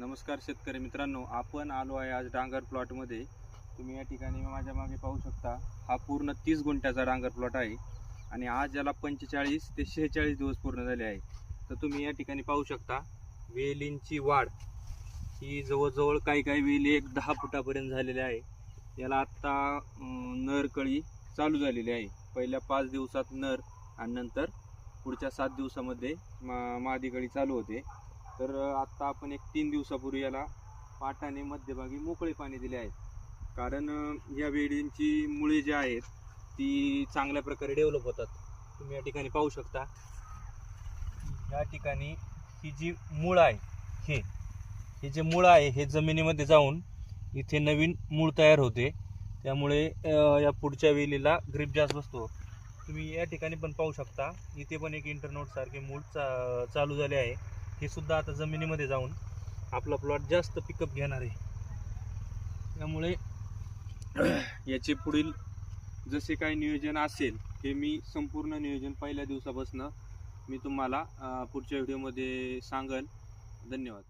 नमस्कार शेतकरी मित्रांनो आपण आलो आहे आज डांगर प्लॉटमध्ये तुम्ही या ठिकाणी माझ्या मागे पाहू शकता हा पूर्ण तीस गुंठ्याचा डांगर प्लॉट आहे. आणि आज याला पंचेचाळीस ते शेहेचाळीस दिवस पूर्ण झाले आहे. तर तुम्ही या ठिकाणी पाहू शकता वेलींची वाढ. ही जवळजवळ काही काही वेली एक दहा फुटापर्यंत झालेली आहे. याला आत्ता नरकळी चालू झालेली आहे. पहिल्या पाच दिवसात नर आणि नंतर पुढच्या सात दिवसामध्ये मा मादीकळी चालू होते. तर आत्ता आपण एक तीन दिवसापूर्वी याला पाटाने मध्यभागी मोकळे पाणी दिले आहे. कारण या वेळींची मुळे जी आहेत ती चांगल्या प्रकारे डेव्हलप होतात. तुम्ही या ठिकाणी पाहू शकता. या ठिकाणी ही जी मूळ आहे हे हे जे मूळ आहे हे जमिनीमध्ये जाऊन इथे नवीन मूळ तयार होते. त्यामुळे या पुढच्या वेलीला ग्रीप जास्त बसतो. तुम्ही या ठिकाणी पण पाहू शकता. इथे पण एक इंटरनोट सारखे मूळ चा चालू झाले आहे. हे सुद्धा आता जमिनीमध्ये जाऊन आपला प्लॉट जास्त पिकअप घेणार आहे. त्यामुळे याचे पुढील जसे काही नियोजन असेल हे मी संपूर्ण नियोजन पहिल्या दिवसापासून मी तुम्हाला पुढच्या व्हिडिओमध्ये सांगेल. धन्यवाद.